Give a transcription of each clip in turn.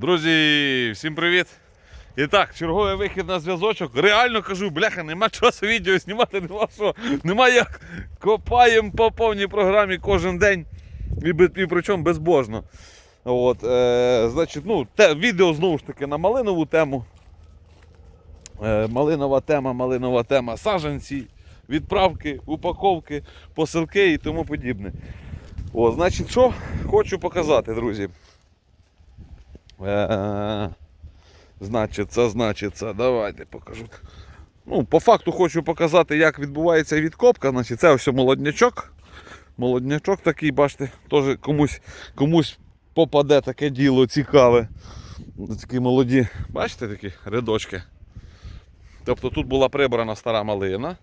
Друзі, всім привіт! І так, черговий вихід на зв'язочок. Реально кажу, бляха, нема часу відео знімати, нема що. Нема як. Копаємо по повній програмі кожен день. І, без- і причому безбожно. От, е, значить, ну, те, відео знову ж таки на малинову тему. Е, малинова тема, малинова тема, саджанці, відправки, упаковки, посилки і тому подібне. О, значить, що хочу показати, друзі. Е, Значить, це, значить, це. Давайте покажу. Ну, по факту хочу показати, як відбувається відкопка. Значить, це ось молоднячок. Молоднячок такий, бачите, теж комусь, комусь попаде таке діло цікаве. Такі молоді, бачите, такі рядочки. Тобто тут була прибрана стара малина,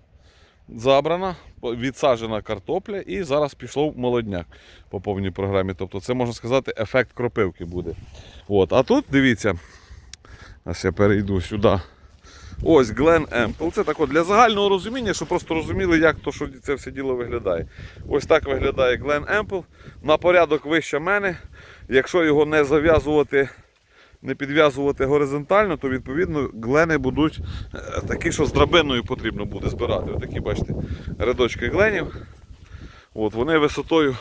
забрана, відсаджена картопля і зараз пішов молодняк по повній програмі. Тобто це можна сказати ефект кропивки буде. От. А тут дивіться, ось я перейду сюди. Ось Глен Емпл. Це так от для загального розуміння, щоб просто розуміли, як то, що це все діло виглядає. Ось так виглядає Глен Емпл. На порядок вище мене. Якщо його не зав'язувати, не підв'язувати горизонтально, то відповідно глени будуть е, такі, що з драбиною потрібно буде збирати. Отакі, бачите, рядочки гленів. От, вони висотою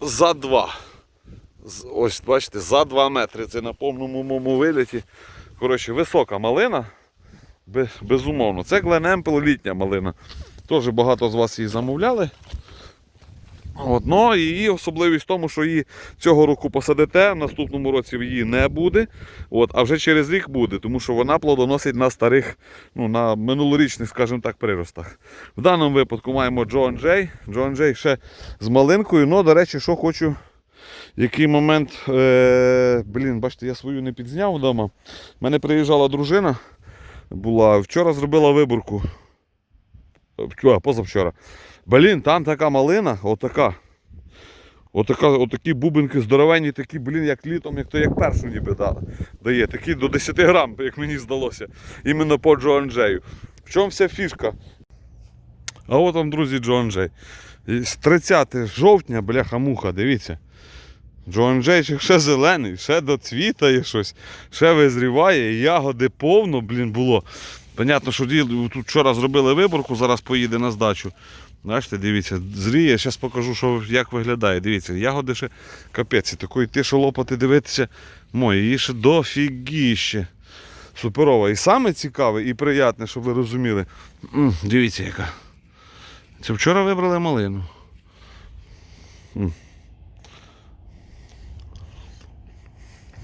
за два. З- Ось, бачите, за 2 метри. Це на повному виліті. Коротше, висока малина. Безумовно. Це Глен Емпел літня малина. Теж багато з вас її замовляли. І її особливість в тому, що її цього року посадите, в наступному році її не буде. От, а вже через рік буде, тому що вона плодоносить на старих, ну, на минулорічних, скажімо так, приростах. В даному випадку маємо Джон Джей. Джон Джей ще з малинкою. Ну, до речі, що хочу який момент, е, блін, бачите, я свою не підзняв вдома. У мене приїжджала дружина, була, вчора зробила виборку. Позавчора. Блін, там така малина, отака. Отака, отакі бубенки здоровенні, такі, блін, як літом, як то як першу ніби дала. дає. Такі до 10 грам, як мені здалося. Іменно по Джо Анджею. В чому вся фішка? А от вам, друзі, Джо Анджей. З 30 жовтня, бляха-муха, дивіться. Джоан Джейчик ще зелений, ще доцвітає щось, ще визріває, ягоди повно, блін, було. Понятно, що тут вчора зробили виборку, зараз поїде на здачу. Бачите, дивіться, зріє, зараз покажу, що, як виглядає. Дивіться, ягоди ще капець. Такої ти, що лопати дивитися, мої, її ще дофігіще. Суперова. І саме цікаве і приятне, щоб ви розуміли. М, дивіться, яка. Це вчора вибрали малину.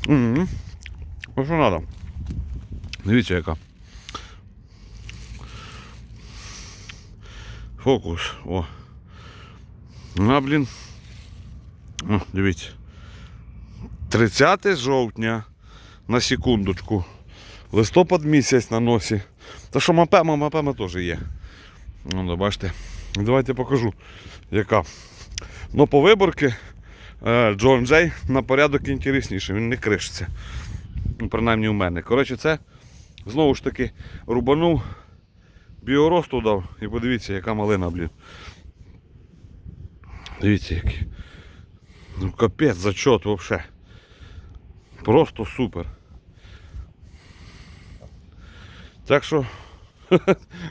Угу. Ось що треба. Дивіться яка. Фокус. О. На, блін. О, дивіться. 30 жовтня. На секундочку. Листопад місяць на носі. Та що мапема, мапема теж є. Ну, бачите. Давайте покажу, яка. Ну, по виборки е, Джон Джей на порядок інтересніший, він не кришиться. Ну, принаймні у мене. Коротше, це знову ж таки рубанув, біоросту дав і подивіться, яка малина, блін. Дивіться, який. Ну капець, зачот взагалі. Просто супер. Так що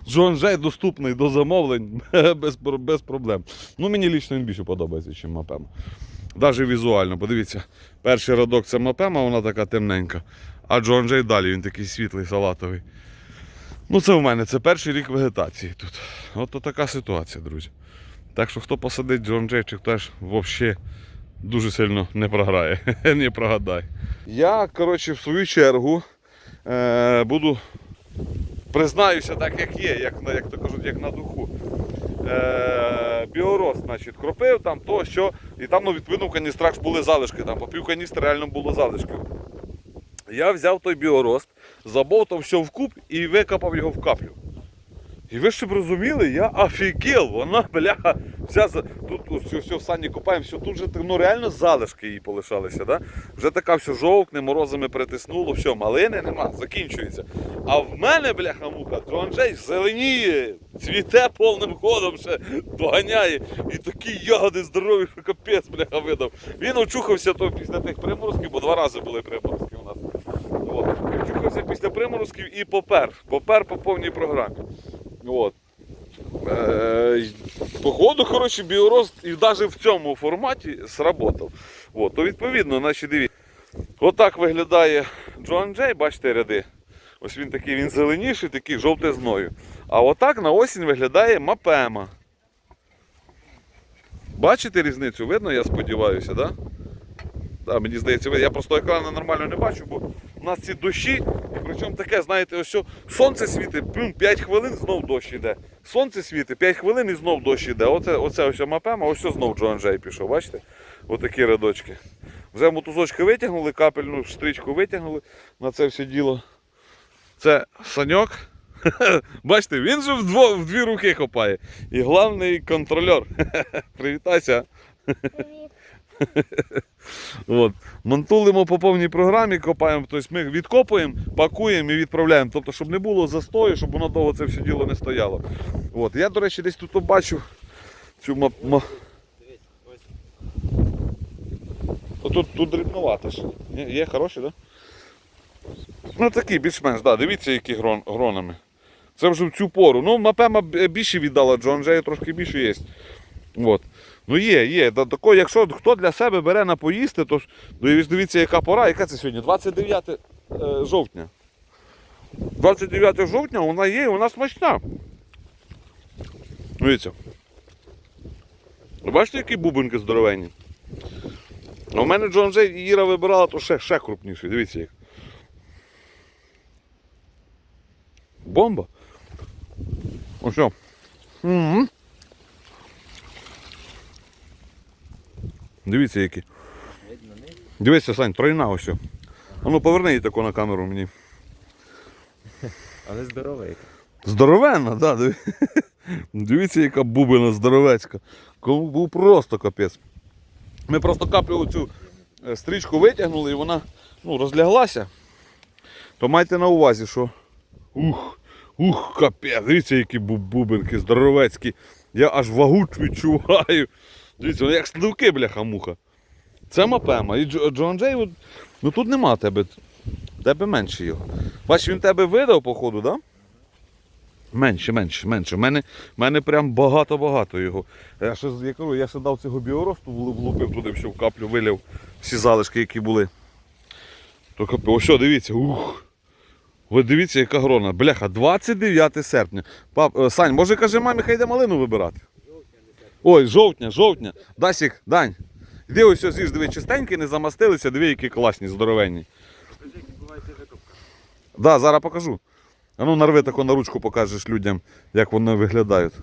Джон Джей доступний до замовлень без, без проблем. Ну, мені лічно він більше подобається, ніж мапема. Навіть візуально, подивіться, перший радок це мапема, вона така темненька. А Джон Джей далі він такий світлий, салатовий. Ну, це в мене, це перший рік вегетації тут. От така ситуація, друзі. Так що хто посадить Джон Джейчик, теж взагалі дуже сильно не програє, не прогадає. Я, коротше, в свою чергу е, буду признаюся так, як є, як, як то кажуть, як на духу. Е, біорост, значить, кропив там то, що, і там, ну, відповідно, в каністрах були залишки, там по пів каністри реально було залишків. Я взяв той біорост, забовтав все в куб і викопав його в каплю. І ви щоб розуміли, я офігел, вона, бляха, вся тут тут все, в сані копаємо, все тут же ну, реально залишки її полишалися. Да? Вже така все жовкне, морозами притиснуло, все, малини нема, закінчується. А в мене, бляха-муха, Джоанджей зеленіє, цвіте повним ходом ще доганяє. І такі ягоди здорові, що капець, бляха, видав. Він очухався то після тих приморозків, бо два рази були приморозки. От. Очухався після приморозків і попер. Попер по повній програмі. От. Е, коротше, біорост і навіть в цьому форматі сработав. От, то відповідно, значить, дивіться. Отак виглядає Джоан Джей, бачите ряди. Ось він такий, він зеленіший, такий жовтизною. А отак на осінь виглядає мапема. Бачите різницю? Видно, я сподіваюся, так? Да? Да, мені здається, я просто екрану нормально не бачу, бо у нас ці дощі, і причому таке, знаєте, ось що сонце світить, пум, 5 хвилин знов дощ іде. Сонце світить, 5 хвилин і знов дощ іде. Оце, оце ось мапема, ось знов Джоан Джей пішов, бачите? Отакі рядочки. Вже мотузочки витягнули, капельну стрічку витягнули на це все діло. Це саньок. Бачите, він же вдво, в дві руки хопає. І головний контрольор. Привітайся. Привіт. От. Монтулимо по повній програмі, копаємо, тобто ми відкопуємо, пакуємо і відправляємо. Тобто, щоб не було застою, щоб воно довго це все діло не стояло. От. Я, до речі, десь тут бачу цю мап. Тут, тут дрібновато ж. Є, хороші, так? Да? Ну такі, більш-менш, да. дивіться, які грон, гронами. Це вже в цю пору. Ну, напевно, більше віддала Джон Джею, трошки більше є. От. Ну є, є. Тако, якщо хто для себе бере на поїсти, то ну, дивіться, яка пора, яка це сьогодні? 29 е, жовтня. 29 жовтня вона є вона смачна. Дивіться. Бачите, які бубенки здоровенні? А у мене Джон Джей Іра вибирала, то ще, ще крупніший. Дивіться як. Бомба. Ось. Угу. Дивіться які. Дивися, Сань, тройна ось. А ну поверни її таку на камеру мені. Але здоровий. Здоровенна, да, дивіться, яка бубина здоровецька. Кому був просто капець. Ми просто каплю цю стрічку витягнули і вона ну, розляглася. То майте на увазі, що. Ух, ух, капець, дивіться, які бу- бубинки здоровецькі. Я аж вагу відчуваю. Дивіться, вони як сливки, бляха-муха. Це мапема. І Джо- Джон Джей, ну тут нема тебе. Тебе менше його. Бач, він тебе видав, походу? Да? Менше, менше, менше. У мене, в мене прям багато-багато його. Я ще, я кажу, я ще дав цього біоросту, влупив туди всю каплю, вилив всі залишки, які були. То ось що, дивіться, ух. Ви дивіться, яка грона. Бляха, 29 серпня. Пап, е, Сань, може каже, мамі, хай йде малину вибирати. Ой, жовтня, жовтня. Дасік, Дань. Іди ось ось з'їж, диви, чистенькі, не замастилися, диви, які класні, здоровенні. Скажи, як відбувається викопка. Да, зараз покажу. А ну нарви таку на ручку покажеш людям, як вони виглядають.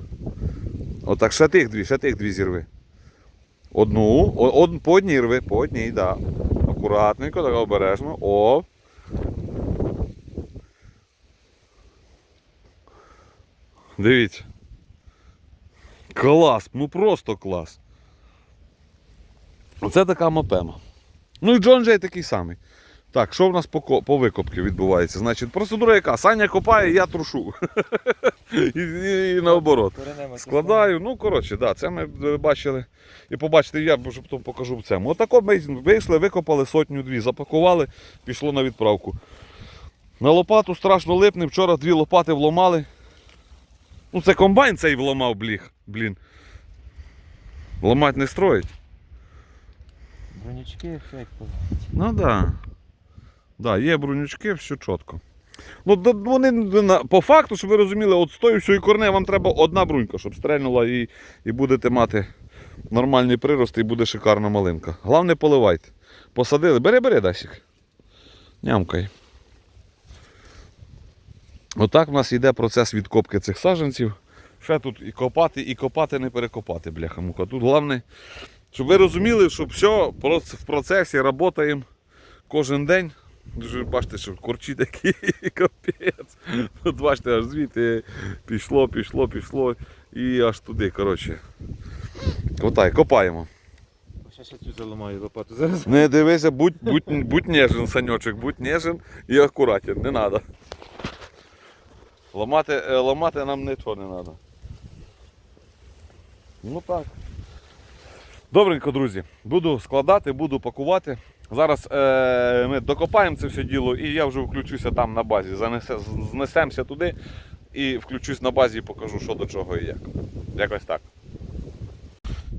Отак, ще тих дві, ще тих дві зірви. Одну, од, по одній рви, по одній, да. Акуратненько, так обережно. О. Дивіться. Клас, ну просто клас. Оце така мапема. Ну і Джон Джей такий самий. Так, що в нас по, по викопці відбувається? Значить, процедура яка? Саня копає, я трушу. і, і, і наоборот. Складаю, ну коротше, да, це ми е, бачили. І побачите, я вже потім покажу в цьому. Отако ми вийшли, викопали сотню-дві, запакували, пішло на відправку. На лопату страшно липне, вчора дві лопати вломали. Ну це комбайн цей вломав, бліх, блін. Ламати не строїть. Бронячки, все як Ну так. Да. Да, є бронючки, все чітко. Ну, вони по факту, щоб ви розуміли, от з тої всієї корне вам треба одна брунька, щоб стрельнула і, і будете мати нормальний прирост і буде шикарна малинка. Головне поливайте. Посадили. Бери, бери, Дасік. Нямкай. Отак в нас йде процес відкопки цих саджанців. Ще тут і копати, і копати, не перекопати, бляха-муха. Тут головне, щоб ви розуміли, що все в процесі працюємо кожен день. Дуже бачите, що корчі такі, капець. От бачите, аж звідти пішло, пішло, пішло і аж туди. коротше. Котай, копаємо. Ще ще цю заламаю лопату зараз. Не дивися, будь, будь, будь нежен, саньочок, будь нежен і акуратен, не треба. Ламати, е, ламати нам нічого не треба. Ну так. Добренько, друзі. Буду складати, буду пакувати. Зараз е, ми докопаємо це все діло і я вже включуся там на базі. Занесе, знесемося туди і включусь на базі і покажу, що до чого і як. Якось так.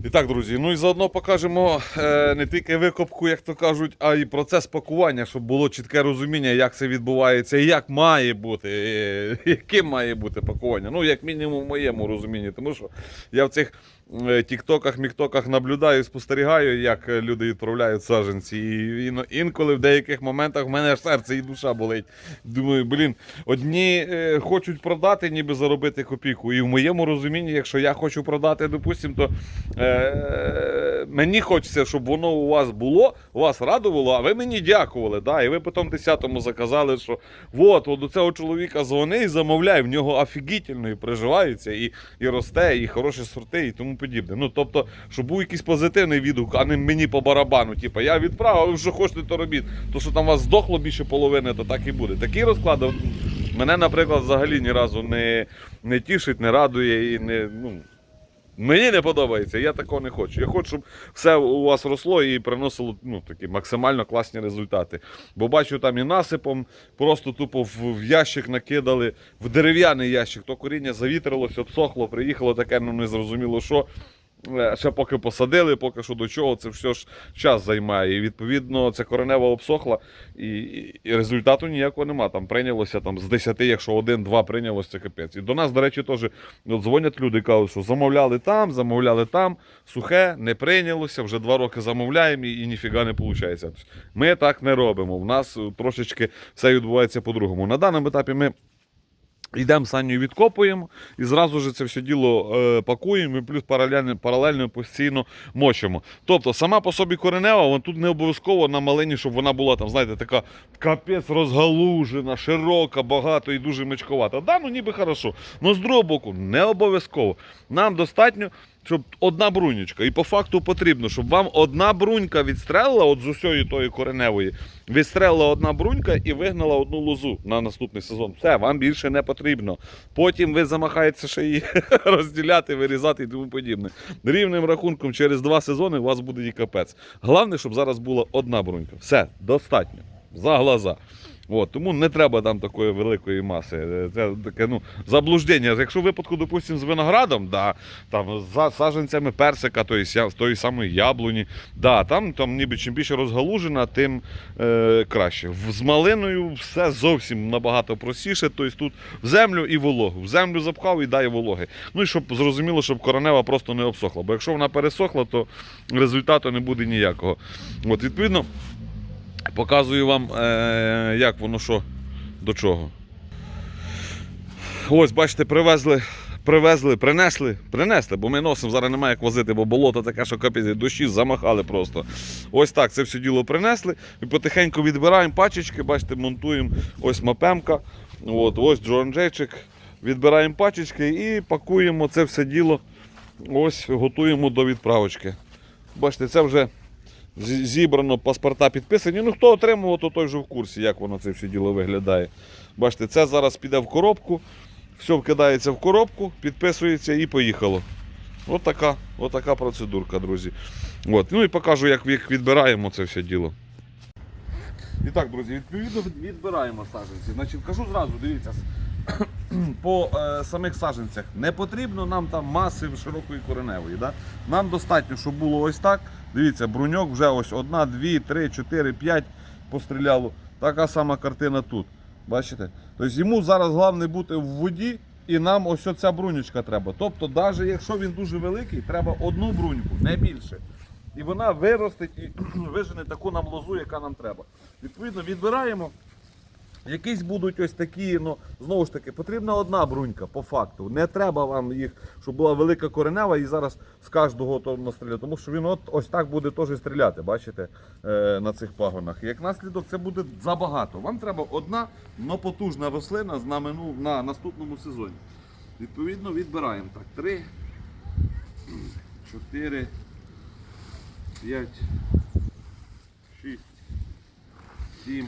І так, друзі, ну і заодно покажемо е, не тільки викопку, як то кажуть, а й процес пакування, щоб було чітке розуміння, як це відбувається і як має бути, е, яким має бути пакування. Ну, як мінімум, в моєму розумінні. Тому що я в цих тіктоках, міктоках наблюдаю, спостерігаю, як е, люди відправляють саджанці. І інколи в деяких моментах в мене аж серце і душа болить. Думаю, блін, одні е, хочуть продати, ніби заробити копійку. І в моєму розумінні, якщо я хочу продати, допустимо, то е, мені хочеться, щоб воно у вас було, вас радувало, а ви мені дякували. Да? І ви потім 10-му заказали, що от, от до цього чоловіка дзвони і замовляй, в нього офігітельно і приживається, і, і росте, і хороші сорти, і тому подібне. Ну, тобто, щоб був якийсь позитивний відгук, а не мені по барабану. Типу, я відправив, а ви що хочете, то робіть. То, що там вас здохло більше половини, то так і буде. Такий розклад мене, наприклад, взагалі ні разу не, не тішить, не радує і не. Ну, Мені не подобається, я такого не хочу. Я хочу, щоб все у вас росло і приносило ну, такі максимально класні результати. Бо бачу, там і насипом просто тупо в, ящик накидали, в дерев'яний ящик, то коріння завітрилось, обсохло, приїхало таке, ну не зрозуміло що. Е, Ще поки посадили, поки що до чого, це все ж час займає. І відповідно ця коренева обсохла, і, і, результату ніякого нема. Там прийнялося там, з 10, якщо один-два прийнялося, це капець. І до нас, до речі, теж дзвонять люди, кажуть, що замовляли там, замовляли там, сухе, не прийнялося, вже два роки замовляємо і, і ніфіга не виходить. Ми так не робимо. В нас е, трошечки все відбувається по-другому. На даному етапі ми. Йдемо Саню відкопуємо і зразу ж це все діло е, пакуємо і плюс паралельно, паралельно постійно мочимо. Тобто сама по собі коренева, вон тут не обов'язково на малині, щоб вона була там, знаєте, така капець розгалужена, широка, багато і дуже мечковата. Да, ну ніби хорошо. Ну з другого боку, не обов'язково. Нам достатньо, щоб одна брунючка. І по факту потрібно, щоб вам одна брунька відстрелила от з усієї тої кореневої, відстрелила одна брунька і вигнала одну лозу на наступний сезон. Все, вам більше не потрібно. Потім ви замахаєтеся ще її розділяти, вирізати і тому подібне. Рівним рахунком через два сезони у вас буде і капець. Головне, щоб зараз була одна брунька. Все, достатньо. За глаза. От, тому не треба там такої великої маси. Е, Це таке ну, заблуждення. Якщо в випадку, допустимо, з виноградом, да, там, з саджанцями персика, тої, тої самої яблуні, да, там, там ніби чим більше розгалужена, тим е, краще. З малиною все зовсім набагато простіше. Тобто тут в землю і вологу. В землю запхав і дає вологи. Ну і щоб зрозуміло, щоб коронева просто не обсохла. Бо якщо вона пересохла, то результату не буде ніякого. От, відповідно. Показую вам, е, як воно що до чого. Ось, бачите, привезли, привезли, принесли, принесли, бо ми носимо, зараз немає як возити, бо болото таке, що капець, дощі замахали просто. Ось так це все діло принесли. І потихеньку відбираємо пачечки, бачите, монтуємо ось мапемка. От, ось Джон Джейчик. Відбираємо пачечки і пакуємо це все діло. Ось готуємо до відправочки. Бачите, це вже зібрано, паспорта підписані. Ну, хто отримував, то той вже в курсі, як воно це все діло виглядає. Бачите, це зараз піде в коробку, все вкидається в коробку, підписується і поїхало. От така, процедурка, друзі. От. Ну і покажу, як відбираємо це все діло. І так, друзі, відповідно відбираємо саджанці. Значить, кажу зразу, дивіться, по е, самих саджанцях не потрібно нам там маси широкої кореневої. Да? Нам достатньо, щоб було ось так. Дивіться, бруньок вже ось одна, дві, три, чотири, п'ять постріляло. Така сама картина тут. Бачите? Тобто йому зараз головне бути в воді, і нам ось ця брунючка треба. Тобто, навіть якщо він дуже великий, треба одну бруньку, не більше. І вона виростить і вижене таку нам лозу, яка нам треба. Відповідно, відбираємо. Якісь будуть ось такі, ну знову ж таки, потрібна одна брунька по факту. Не треба вам їх, щоб була велика коренева і зараз з кожного то настріляти. Тому що він от ось так буде теж стріляти, бачите, е, на цих пагонах. Як наслідок, це буде забагато. Вам треба одна, но потужна рослина з нами ну, на наступному сезоні. Відповідно, відбираємо так. Три, 4, 5, 6, 7,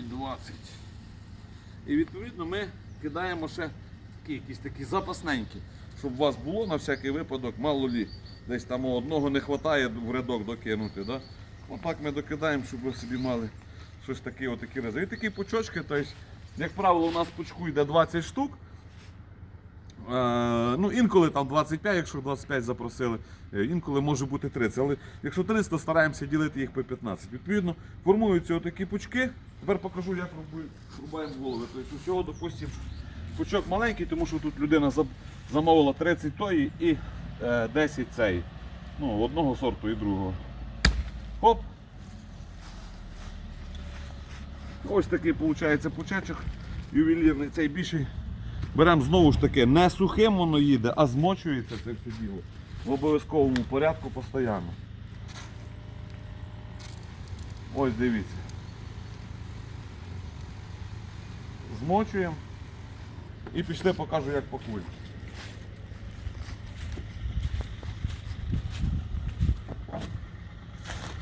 220. І відповідно ми кидаємо ще такі, якісь такі запасненькі, щоб у вас було на всякий випадок, мало лі. Десь там одного не вистачає в рядок докинути. Да? Отак ми докидаємо, щоб ви собі мали щось таке отакі ризи. І такі пучочки, тобто, як правило, у нас пучку йде 20 штук. Е, ну Інколи там 25, якщо 25 запросили, е, інколи може бути 30. Але якщо 30, то стараємося ділити їх по 15. Відповідно, формуються отакі пучки. Тепер покажу, як рубаємо голови. Тобто усього, допустимо, пучок маленький, тому що тут людина замовила 30 тої і е, 10 цей. Ну, одного сорту і другого. Хоп. Ось такий виходить пучечок ювелірний, цей більший. Беремо знову ж таки, не сухим воно їде, а змочується це все діло. В обов'язковому порядку постійно. Ось дивіться. Змочуємо і пішли покажу, як пакуємо.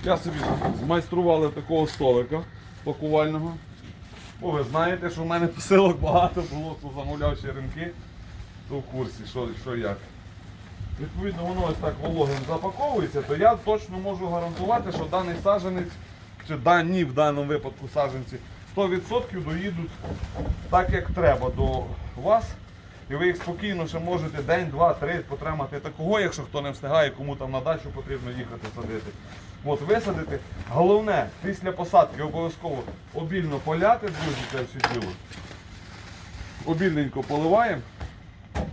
Я собі змайстрували такого столика пакувального. Бо ви знаєте, що в мене посилок багато було, хто замовляв черенки, то в курсі, що, що як. Відповідно, воно ось так вологим запаковується, то я точно можу гарантувати, що даний саджанець, чи дані в даному випадку саджанці, 100% доїдуть так, як треба до вас. І ви їх спокійно ще можете день, два, три потримати такого, якщо хто не встигає, кому там на дачу потрібно їхати садити. От висадити. Головне, після посадки обов'язково обільно поляти, друзі, це все діло. Обільненько поливаємо.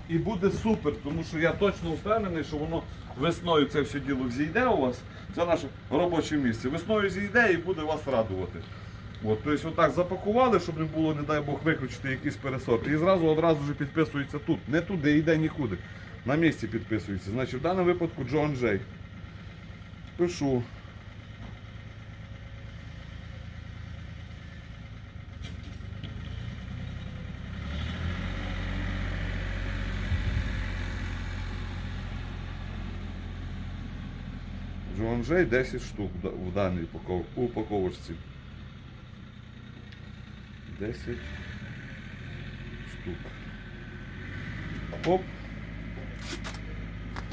І буде супер, тому що я точно впевнений, що воно весною це все діло зійде у вас. Це наше робоче місце. Весною зійде і буде вас радувати. От, тобто отак запакували, щоб не було, не дай Бог, виключити якийсь пересорт. І зразу одразу вже підписується тут. Не туди, йде нікуди. На місці підписується. Значить, в даному випадку Джон Джей. Пишу. Джон Джей 10 штук в да- в даній упаков- упаковочці. 10 штук. Оп.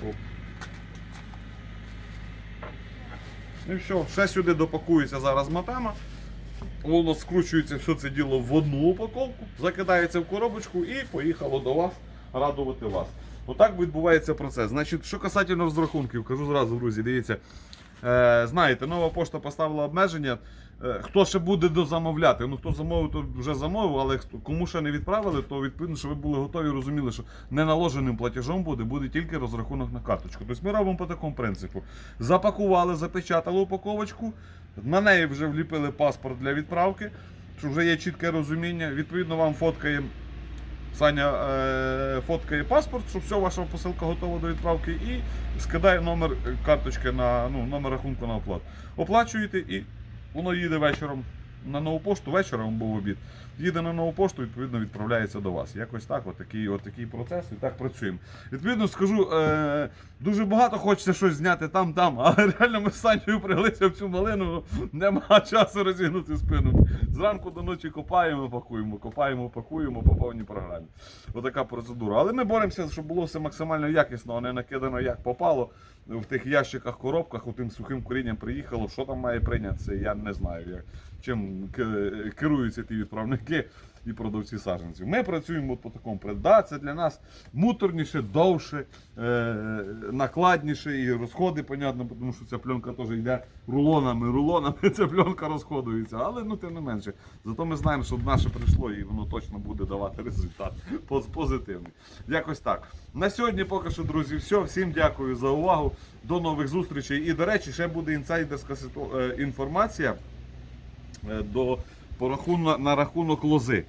Оп. Ну і все, ще сюди допакується зараз матема. Воно скручується все це діло в одну упаковку, закидається в коробочку і поїхало до вас радувати вас. Отак відбувається процес. Значить, що касательно розрахунків, кажу зразу, друзі, дивіться. Е, знаєте, нова пошта поставила обмеження. Е, хто ще буде дозамовляти? Ну хто замовив, то вже замовив, але кому ще не відправили, то відповідно, що ви були готові, розуміли, що не наложеним платежом буде, буде тільки розрахунок на карточку. Тобто ми робимо по такому принципу. Запакували, запечатали упаковочку, на неї вже вліпили паспорт для відправки, що вже є чітке розуміння. Відповідно, вам фоткає. Саня е, фоткає паспорт, що все, ваша посилка готова до відправки, і скидає номер карточки на ну, номер рахунку на оплату. Оплачуєте і воно їде вечором на нову пошту, вечором був обід. Їде на нову пошту, відповідно, відправляється до вас. Якось так, отакий, отакий процес, і так працюємо. Відповідно, скажу, е, дуже багато хочеться щось зняти там, там, але реально ми з Санєю приглися в цю малину, нема часу розігнути спину. Зранку до ночі копаємо, пакуємо, копаємо, пакуємо по повній програмі. Отака процедура. Але ми боремося, щоб було все максимально якісно, а не накидано як попало. В тих ящиках, коробках, тим сухим корінням приїхало. Що там має прийнятися, я не знаю. Як, чим керуються ті відправники. І продавці саджанців. Ми працюємо по такому. Да, це для нас муторніше, довше, е, накладніше і розходи, понятно, тому що ця пленка теж йде рулонами, рулонами, ця пленка розходується. Але ну тим не менше. Зато ми знаємо, що наше прийшло і воно точно буде давати результат поз- позитивний. Якось так. На сьогодні поки що, друзі, все. Всім дякую за увагу. До нових зустрічей. І, до речі, ще буде інсайдерська е, інформація е, до, по на рахунок лози.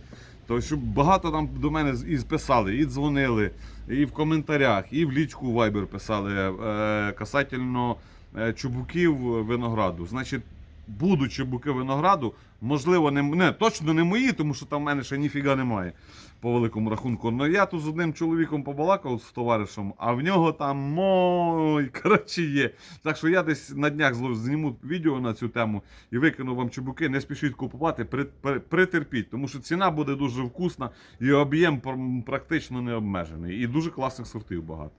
Тому що багато там до мене і писали, і дзвонили, і в коментарях, і в лічку Viber писали е, касательно е, чубуків винограду. Значить, будуть чубуки винограду, можливо, не, не точно не мої, тому що там в мене ще ніфіга немає по великому рахунку. Ну я тут з одним чоловіком побалакав з товаришем, а в нього там мой коротше є. Так що я десь на днях зніму відео на цю тему і викину вам чебуки. Не спішіть купувати, при, при- притерпіть, тому що ціна буде дуже вкусна і об'єм практично не обмежений. І дуже класних сортів багато.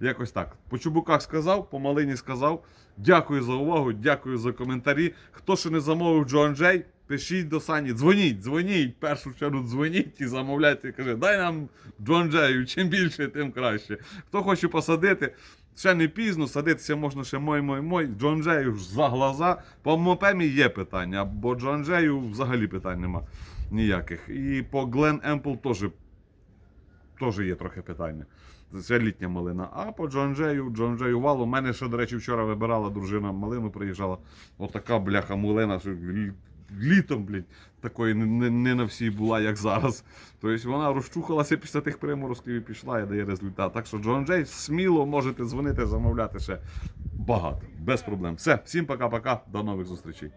Якось так. По чубуках сказав, по малині сказав. Дякую за увагу, дякую за коментарі. Хто ще не замовив Джон Джей, пишіть до Сані, дзвоніть, дзвоніть, першу чергу дзвоніть і замовляйте. Каже, дай нам Джон Джею, чим більше, тим краще. Хто хоче посадити, ще не пізно, садитися можна ще мой мой мой. Джон Джею за глаза. По Мопемі є питання, бо Джон Джею взагалі питань нема ніяких. І по Глен Емпл теж теж є трохи питання. Це літня малина. А по Джонджею, Джонджею валу. У мене ще, до речі, вчора вибирала дружина малину, приїжджала. Отака бляха малина, літом, блядь, такої не, не, на всій була, як зараз. Тобто вона розчухалася після тих приморозків і пішла і дає результат. Так що Джон Джей сміло можете дзвонити, замовляти ще багато. Без проблем. Все, всім пока-пока, до нових зустрічей.